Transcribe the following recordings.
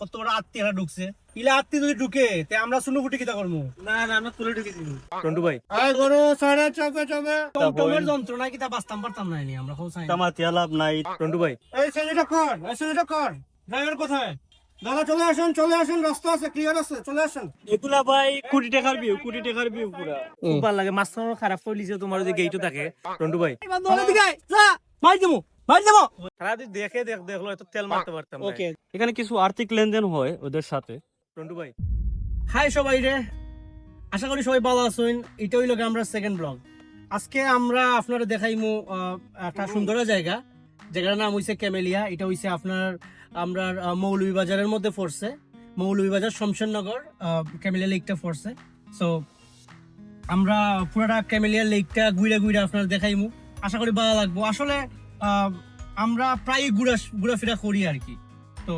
কত বড় আত্মীয়রা ঢুকছে। ইলা আত্মীয় যদি ঢুকে তে আমরা শুনো ফুটি কিতা করব না না আমরা তুলে ঢুকে দিব টন্টু ভাই। আয় গরো সাড়ে চবে চবে টমটমের যন্ত্রণা কিতা বাঁচতাম পারতাম না নি আমরা হোসাই তামাতিয়া লাভ নাই। টন্টু ভাই। এই ছেলেটা কর এই ছেলেটা কর। ড্রাইভার কোথায়? দাদা চলে আসেন চলে আসেন রাস্তা আছে ক্লিয়ার আছে চলে আসেন। এগুলা ভাই কোটি টাকার ভিউ কোটি টাকার ভিউ পুরা। খুব ভালো লাগে মাছ খারাপ করলিছে তোমার যদি গেইটো থাকে। টন্টু ভাই। যা মার দেবো মার দেবো। সারা দেখে দেখ দেখল এত তেল মারতে পারতাম ওকে এখানে কিছু আর্থিক লেনদেন হয় ওদের সাথে। ভাই। হাই সবাই রে। আশা করি সবাই ভালো আছেন। এটা হইল আমরা সেকেন্ড ব্লগ আজকে আমরা আপনারা দেখাইমু একটা সুন্দর জায়গা। জায়গাটার নাম হইছে ক্যামেলিয়া এটা হইছে আপনার আমরা মৌলভীবাজারের মধ্যে পড়ছে। মৌলভীবাজার শমশেরনগর আহ, ক্যামেলিয়া লেকটা পড়ছে। সো আমরা পুরাটা ক্যামেলিয়া লেকটা ঘুরে ঘুরে আপনার দেখাইমু। আশা করি ভালো লাগবো। আসলে আমরা প্রায় ঘুরা ঘোরাফেরা করি আর কি। তো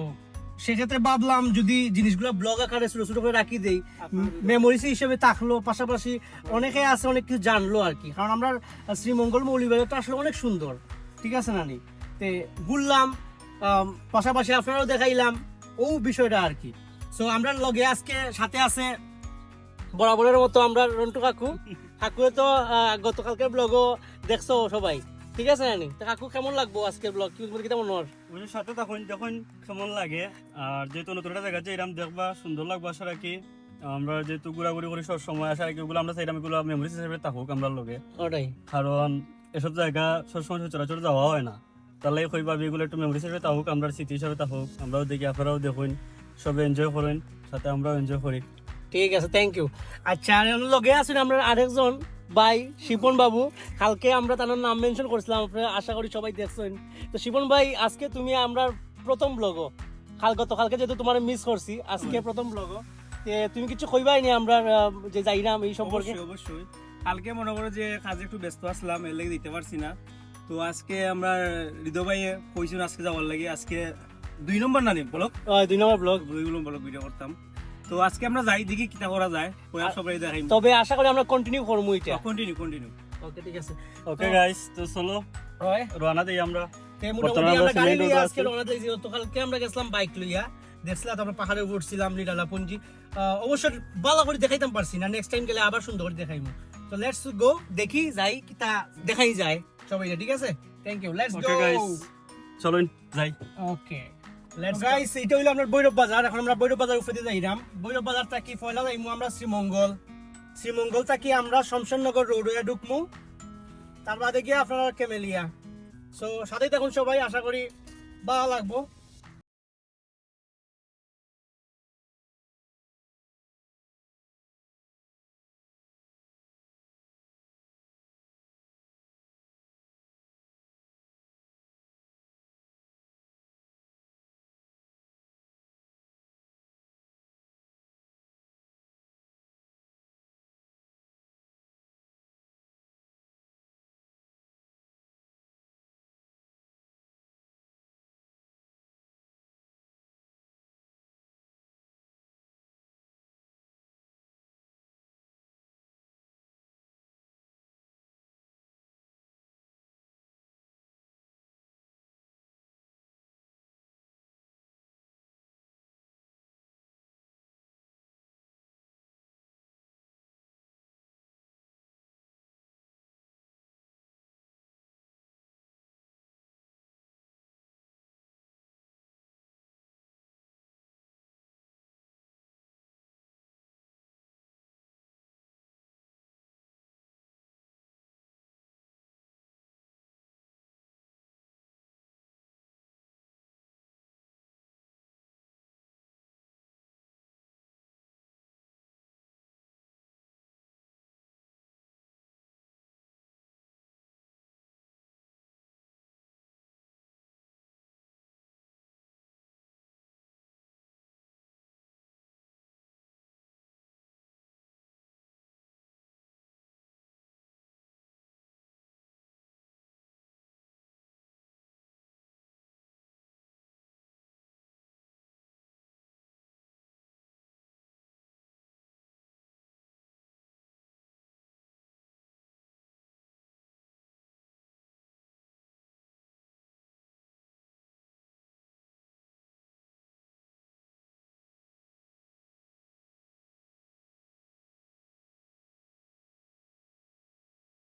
সেক্ষেত্রে ভাবলাম যদি জিনিসগুলো ব্লগ আকারে ছোট ছোট করে রাখি দেই মেমোরিজ হিসেবে থাকল পাশাপাশি অনেকে আছে অনেক কিছু জানলো আর কি। কারণ আমরা শ্রীমঙ্গল মৌলিবাজারটা আসলে অনেক সুন্দর ঠিক আছে নানি? তে ঘুরলাম পাশাপাশি আপনারাও দেখাইলাম ও বিষয়টা আর কি। সো আমরা লগে আজকে সাথে আছে বরাবরের মতো আমরা রন্টু কাকু। কাকু তো আহ, গতকালকের ব্লগও দেখছ সবাই। ঠিক আছে নানি? তো কাকু কেমন লাগবো আজকের ব্লগ কি কেমন হওয়ার? ওদের সাথে তখন যখন কেমন লাগে আর যেহেতু নতুন একটা জায়গা যে এরকম দেখবা সুন্দর লাগবে আশা রাখি। আমরা যেহেতু ঘোরাঘুরি করি সব সময় আশা রাখি ওগুলো আমরা চাইলাম এগুলো মেমোরিজ হিসেবে থাকুক আমরা লগে। ওটাই। কারণ এসব জায়গা সবসময় সচরাচর যাওয়া হয় না। তাহলে কই ভাবি এগুলো একটু মেমোরি হিসেবে থাকুক আমরা স্মৃতি হিসেবে থাকুক আমরাও দেখি আপনারাও দেখুন সবে এনজয় করেন সাথে আমরাও এনজয় করি। ঠিক আছে থ্যাংক ইউ আচ্ছা আর লগে আছেন আমরা আরেকজন ভাই শিপন বাবু। কালকে আমরা তার নাম মেনশন করেছিলাম আপনারা আশা করি সবাই দেখছেন। তো শিপন ভাই আজকে তুমি আমরা প্রথম ব্লগও কাল গত কালকে যেহেতু তোমার মিস করছি আজকে প্রথম ব্লগও তুমি কিছু কইবাই নি আমরা যে যাইরাম এই সম্পর্কে? অবশ্যই কালকে মনে করো যে কাজে একটু ব্যস্ত আসলাম এর লাগে দিতে পারছি না। তো আজকে আমরা হৃদয় ভাই কইছেন আজকে যাওয়ার লাগে। আজকে দুই নম্বর না নি ব্লক আহ, দুই নম্বর ব্লগ দুই ব্লক ভিডিও করতাম। তো আজকে আমরা যাই দেখি কিটা করা যায় ওরা সবাই দেখাই তবে আশা করি আমরা কন্টিনিউ করব এটা। কন্টিনিউ কন্টিনিউ ওকে ঠিক আছে। ওকে গাইস তো চলো রওনা দিই আমরা। পাহাড়ে উঠছিলাম লিডালাপুঞ্জি অবশ্য ভালো করে দেখাইতাম পারছি না। নেক্সট টাইম গেলে আবার সুন্দর করে দেখাইমু। তো লেটস গো দেখি যাই কি তা দেখাই যায়। সবাই ঠিক আছে? থ্যাংক ইউ লেটস গো চলুন যাই। ওকে গাইস এটা হইল আপনার বৈরব বাজার। এখন আমরা বৈরব বাজার উপরে যাইরাম। বৈরব বাজারটা কি পয়লা যাইমু? আমরা শ্রীমঙ্গল। শ্রীমঙ্গলটা কি? আমরা শমশেরনগর রোড হয়ে ঢুকমু। তার বাদে গিয়ে আপনারা কেমেলিয়া। সো সাথেই দেখুন সবাই। আশা করি ভালো লাগবো।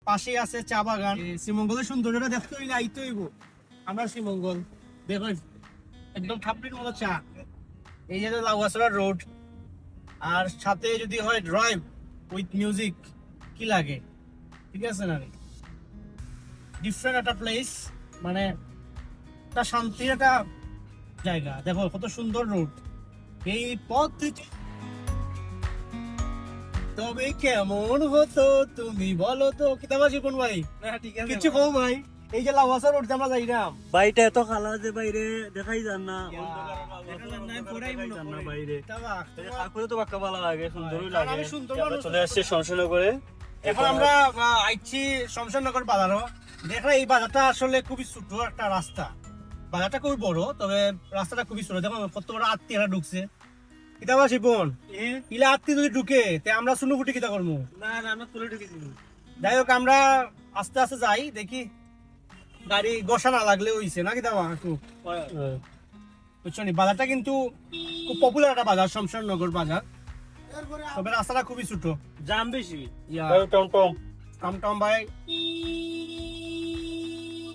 পাশে আছে চা বাগান। শ্রীমঙ্গলের সৌন্দর্যটা দেখতে হইলে আইতে হইব। আমরা শ্রীমঙ্গল। দেখুন একদম ঠাপড়ির মতো চা। এই যে লাউয়াসরা রোড। আর সাথে যদি হয় ড্রাইভ উইথ মিউজিক কি লাগে? ঠিক আছে না ডিফারেন্ট একটা প্লেস মানে একটা শান্তির একটা জায়গা। দেখো, কত সুন্দর রোড। এই পথ তবে কেমন হতো তুমি বলো তো। কিতাবা জীবন ভাই না ঠিক আছে কিছু কও ভাই। এই যে লাভাসা রোড আমরা যাইলাম বাড়িটা এত খালা যে বাইরে দেখাই যান না। না, না। বাইরে। তো বাক্কা ভালো লাগে সুন্দরই লাগে। সুন্দর চলে আসছি করে এখন আমরা আইছি শমশেরনগর বাজারও। দেখলে এই বাজারটা আসলে খুবই ছোট একটা রাস্তা। বাজারটা খুবই বড় তবে রাস্তাটা খুবই ছোট। দেখো কত বড় আত্মীয়রা ঢুকছে। শিপন এ? ইলা আত্মী যদি ঢুকে তে আমরা শুনুকুটি কিতা করব না না আমরা তুলে ঢুকেছি যাই হোক আমরা আস্তে আস্তে যাই দেখি গাড়ি গসা না লাগলে হইছে না কিতাবা? একটু বুঝছ বাজারটা কিন্তু খুব পপুলার একটা বাজার শমশেরনগর বাজার। তবে রাস্তাটা খুবই ছোট। জাম বেশি। ইয়া। টম টম। টমটম ভাই।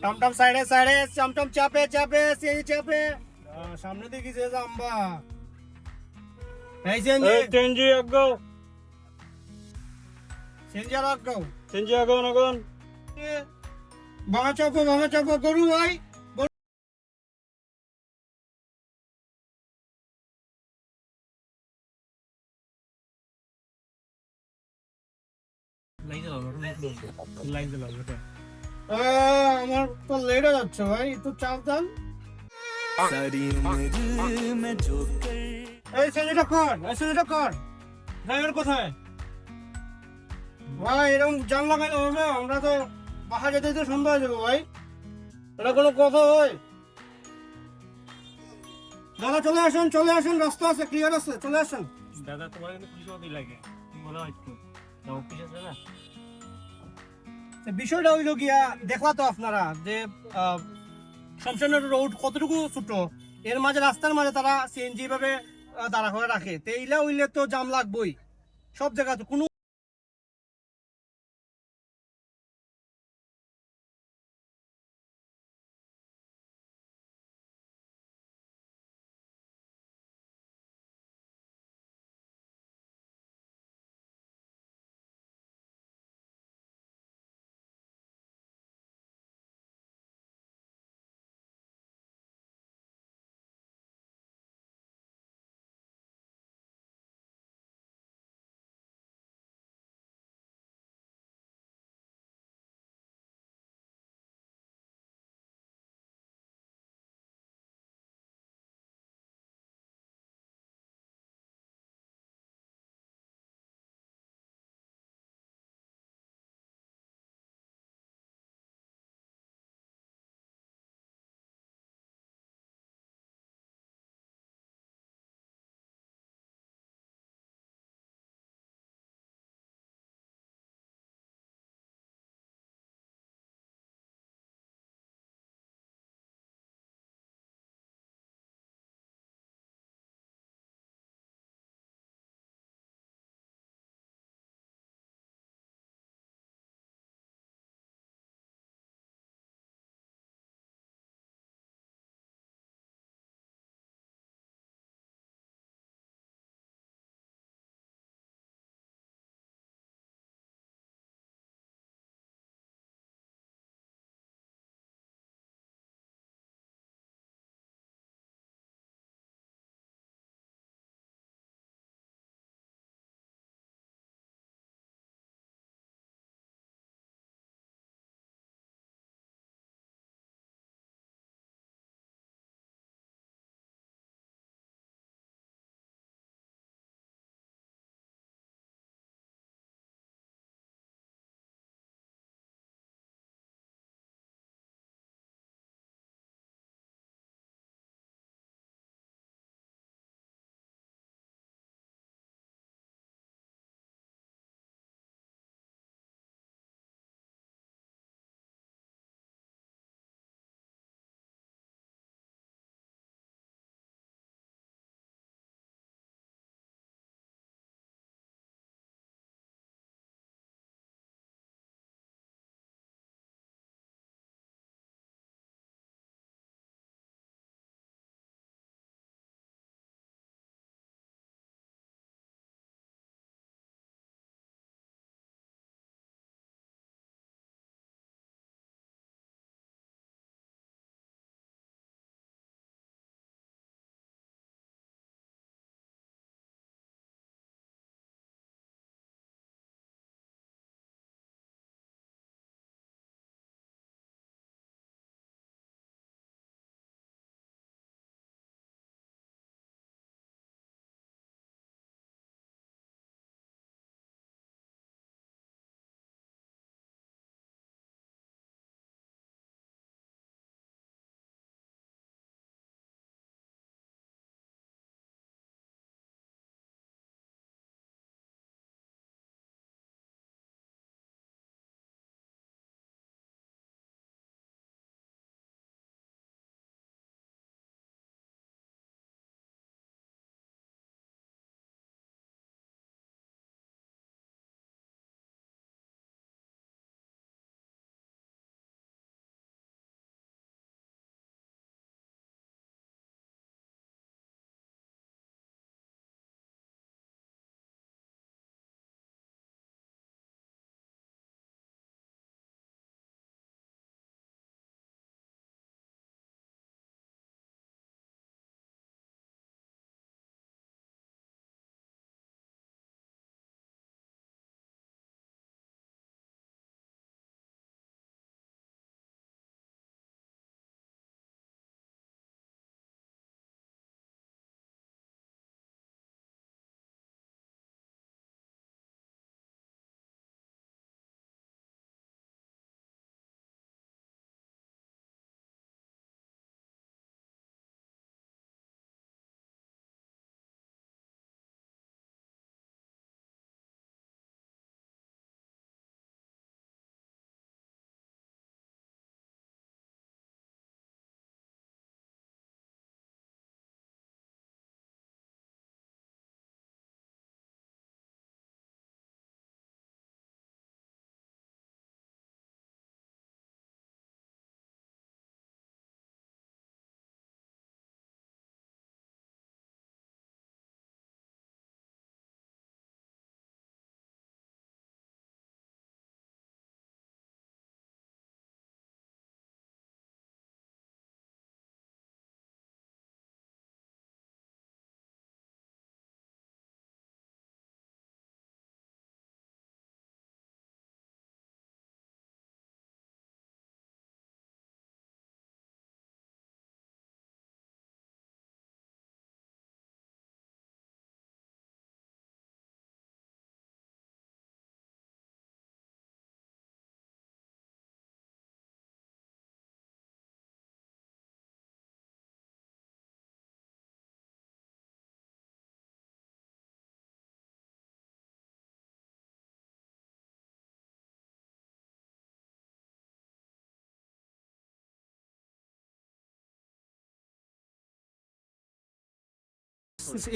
টমটম সাইডে সাইডে টমটম চাপে চাপে সেই চাপে। সামনে দেখি যে জাম্বা। এই সেনজি চেঞ্জি আগো সেনজি আর চেঞ্জি আগো নগন ভাঙা চাপো ভাঙা চাপো গরু ভাই। আহ, আমার তো লেট যাচ্ছে ভাই একটু চাপ দেন। এই কর এই কর ড্রাইভার কোথায়? ভাই এরকম জান লাগাইলে হবে আমরা তো বাসা যেতে যেতে সন্ধ্যা হয়ে যাব ভাই। এটা কোনো কথা হয় দাদা চলে আসুন চলে আসুন রাস্তা আছে ক্লিয়ার আছে চলে আসুন। দাদা তোমার কিন্তু মতোই লাগে। মনে হয় একটু অফিস আছে না? বিষয়টা হইল গিয়া দেখলা তো আপনারা যে শমশানের রোড কতটুকু ছোট? এর মাঝে রাস্তার মাঝে তারা সিএনজি ভাবে দাঁড়া করে রাখে। তো এইলা হইলে তো জাম লাগবোই। সব জায়গা তো কোনো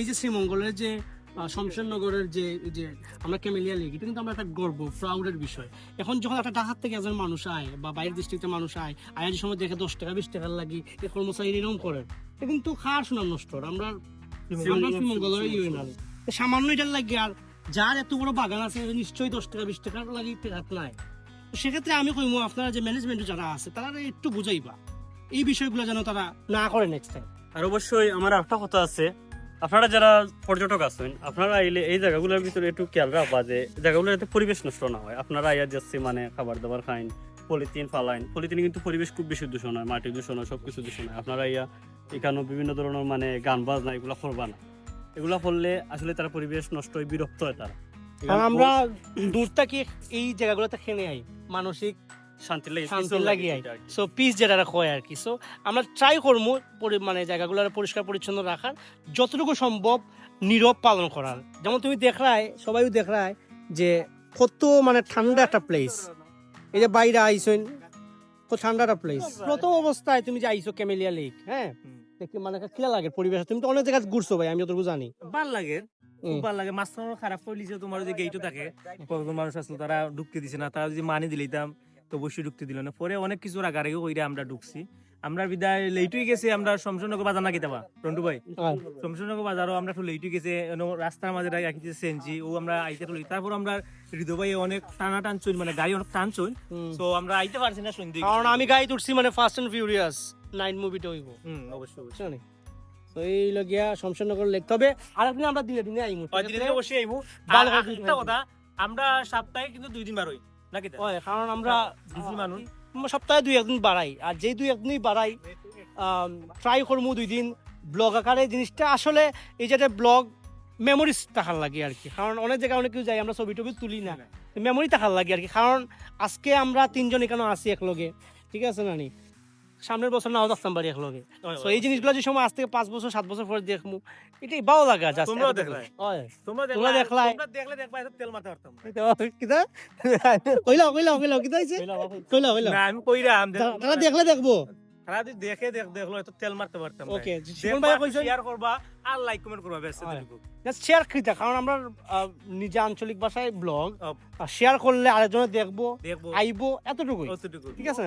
এই যে শ্রীমঙ্গলের যে শমশেরনগরের যে যে আমরা ক্যামেলিয়া লেগ এটা কিন্তু আমরা একটা গর্ব প্রাউডের বিষয়। এখন যখন একটা ঢাকার থেকে একজন মানুষ আয় বা বাইরের ডিস্ট্রিক্টের মানুষ আয় আয় যে সময় দেখে দশ টাকা বিশ টাকার লাগি এই কর্মচারী এরকম করেন এটা কিন্তু খাওয়ার সুনাম নষ্ট। আমরা শ্রীমঙ্গলের ইয়ে না। সামান্য এটার লাগে আর যার এত বড় বাগান আছে নিশ্চয়ই দশ টাকা বিশ টাকার লাগি হাত নাই। সেক্ষেত্রে আমি কইমু আপনারা যে ম্যানেজমেন্ট যারা আছে তারা একটু বুঝাইবা। এই বিষয়গুলো যেন তারা না করে নেক্সট টাইম আর অবশ্যই আমার একটা কথা আছে। আপনারা যারা পর্যটক আছেন, আপনারা আইলে এই জায়গাগুলোর ভিতরে একটু খেয়াল রাখবা যে জায়গাগুলো যাতে পরিবেশ নষ্ট না হয়। আপনারা আইয়া যাচ্ছে মানে খাবার দাবার খাইন, পলিথিন ফালাইন। পলিথিন কিন্তু পরিবেশ খুব বেশি দূষণ হয়, মাটি দূষণ হয়, সবকিছু দূষণ হয়। আপনারা ইয়া এখানেও বিভিন্ন ধরনের মানে গান বাজনা এগুলো করবা না। এগুলা করলে আসলে তারা পরিবেশ নষ্ট হয়, বিরক্ত হয় তারা। আমরা দূর থেকে এই জায়গাগুলোতে খেনে আই, মানসিক শান্তি লাগে শান্তি লাগি সো পিস যেটা আর কি। সো আমরা ট্রাই করব মানে জায়গাগুলো পরিষ্কার পরিচ্ছন্ন রাখার যতটুকু সম্ভব নীরব পালন করার। যেমন তুমি দেখরায় সবাই দেখরায় যে কত মানে ঠান্ডা একটা প্লেস এই যে বাইরে কত ঠান্ডা একটা প্লেস প্রথম অবস্থায় তুমি যে আইসো ক্যামেলিয়া লেক হ্যাঁ? দেখি মানে কিলা লাগে পরিবেশ। তুমি তো অনেক জায়গায় ঘুরছো ভাই আমি যতটুকু জানি। ভালো লাগে খুব ভালো লাগে। মাঝখানে খারাপ করলি যে তোমার যে গেইটও থাকে কতজন মানুষ আসলো তারা ঢুকতে দিছে না। তারা যদি মানি দিলাম তো অবশ্যই ঢুকতে দিল না। পরে অনেক কিছু আগারে কইরা আমরা ঢুকছি। আমরা বিদায় লেটুই গেছি আমরা শমশনগর বাজার না কিতাবা রন্টু ভাই? হ্যাঁ। শমশনগর বাজারও আমরা একটু লেটুই গেছে রাস্তার মাঝে রাখিছে সেনজি ও আমরা আইতে তুলি তারপর আমরা হৃদয় ভাই অনেক টানা টানছুন মানে গাড়ি অনেক টানছুন হুম। তো আমরা আইতে পারছি না সন্ধে কারণ আমি গাড়ি উঠছি মানে ফার্স্ট অ্যান্ড ফিউরিয়াস নাইন মুভিটা হইব। হুম অবশ্যই অবশ্যই। বুঝছ তো এই লগিয়া তবে আমরা দিনে দিনে আইমু। ওই দিনে অবশ্যই ভালো একটা কথা আমরা সপ্তাহে কিন্তু দুই দিন বার হই। নাকি? হয়, কারণ আমরা বিজি মানুষ। সপ্তাহে দুই একদিন বাড়াই। আর যেই দুই একদিনই বাড়াই ট্রাই করব দুই দিন। ব্লগ আকারে জিনিসটা আসলে এই যে ব্লগ মেমোরিজ থাকার লাগে আর কি। কারণ অনেক জায়গায় অনেক কিছু যাই আমরা ছবি টবি তুলি না। মেমোরি থাকার লাগে আর কি। কারণ আজকে আমরা তিনজন এখানে আছি একলগে? ঠিক আছে নানি? সামনের বছর নাও থাকতাম বাড়ি একলগে তো এই জিনিসগুলো যে সময় আজ থেকে পাঁচ বছর সাত বছর পরে দেখব এটাই ভালো লাগা যা তোমরা দেখলা দেখলাই? তোমরা দেখলে দেখবা তেল মাথা হরতাম। কিতা কইলা কইলা কইলা কিতা হইছে? কইলা কইলা না আমি কইরা তারা দেখলে দেখব। তারা যদি দেখে দেখ দেখল এত তেল মারতে পারতাম ওকে শিবন ভাই কইছেন শেয়ার করবা আর লাইক কমেন্ট করবা। এতটুকু। জাস্ট শেয়ার করিতা কারণ আমরা নিজে আঞ্চলিক ভাষায় ব্লগ শেয়ার করলে আরেকজনে দেখব দেখব। আইবো এতটুকুই। ঠিক আছে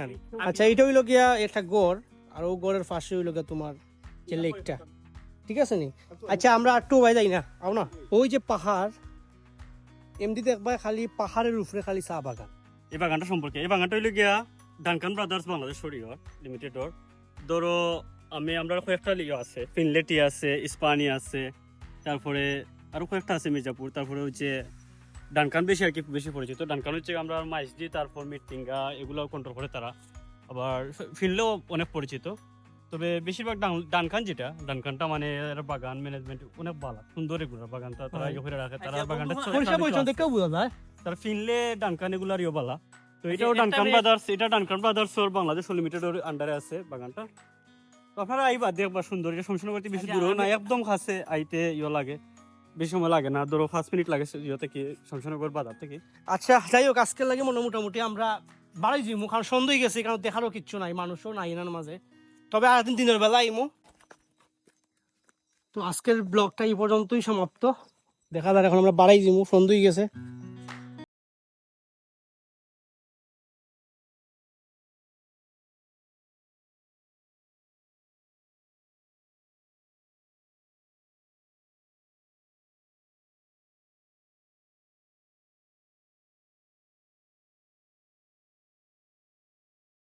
আচ্ছা এটা হইল গিয়া একটা গড় আর ও গড়ের পাশে হইল গিয়া তোমার যে লেকটা ঠিক আছে নি? আচ্ছা আমরা একটু ভাই যাই না আও না? ওই যে পাহাড় এমনি দেখবা খালি পাহাড়ের উপরে খালি চা বাগান। এই বাগানটা সম্পর্কে। এই বাগানটা হইল গিয়া ডানকান ব্রাদার্স বাংলাদেশ শরীয়র লিমিটেডর ধরো আমি আমরা কয়েকটা লিও আছে ফিনলেটি আছে ইস্পানি আছে তারপরে আরও কয়েকটা আছে মির্জাপুর তারপরে হচ্ছে ডানকান বেশি আর কি বেশি পরিচিত। ডানকান হচ্ছে আমরা মাইসডি তারপর মিটিঙ্গা এগুলো কন্ট্রোল করে তারা। আবার ফিনলেও অনেক পরিচিত। তবে বেশিরভাগ ডান- ডানকান যেটা ডানকানটা মানে বাগান ম্যানেজমেন্ট অনেক ভালো সুন্দর এগুলো বাগানটা তারা ইয়ে করে রাখে তারা আচ্ছা, বাগানটা যায়। তার ফিনলে ডানকান এগুলার ইয়ে বালা। তো এটাও ডানকান ব্রাদার্স এটা ডানকান ব্রাদার্স ওর বাংলাদেশ আন্ডারে আছে বাগানটা। তো আপনারা আইবা দেখবা সুন্দর। এটা শমশানগরতে বেশি আচ্ছা, দূরও না একদম কাছে আইতে ইয়ে লাগে বেশি সময় লাগে না। ধরো পাঁচ মিনিট লাগে ইয়ে থেকে শমশানগর বাজার থেকে। আচ্ছা যাই হোক আজকের লাগে মনে মোটামুটি আমরা বাড়াই যাইমু কারণ সন্দেহ গেছে কারণ দেখারও কিচ্ছু নাই মানুষও নাই এনার মাঝে। তবে আর একদিন দিনের বেলা আইমু। তো আজকের ব্লগটা এই পর্যন্তই সমাপ্ত। দেখা যায় এখন আমরা বাড়াই যাইমু সন্দেহ গেছে।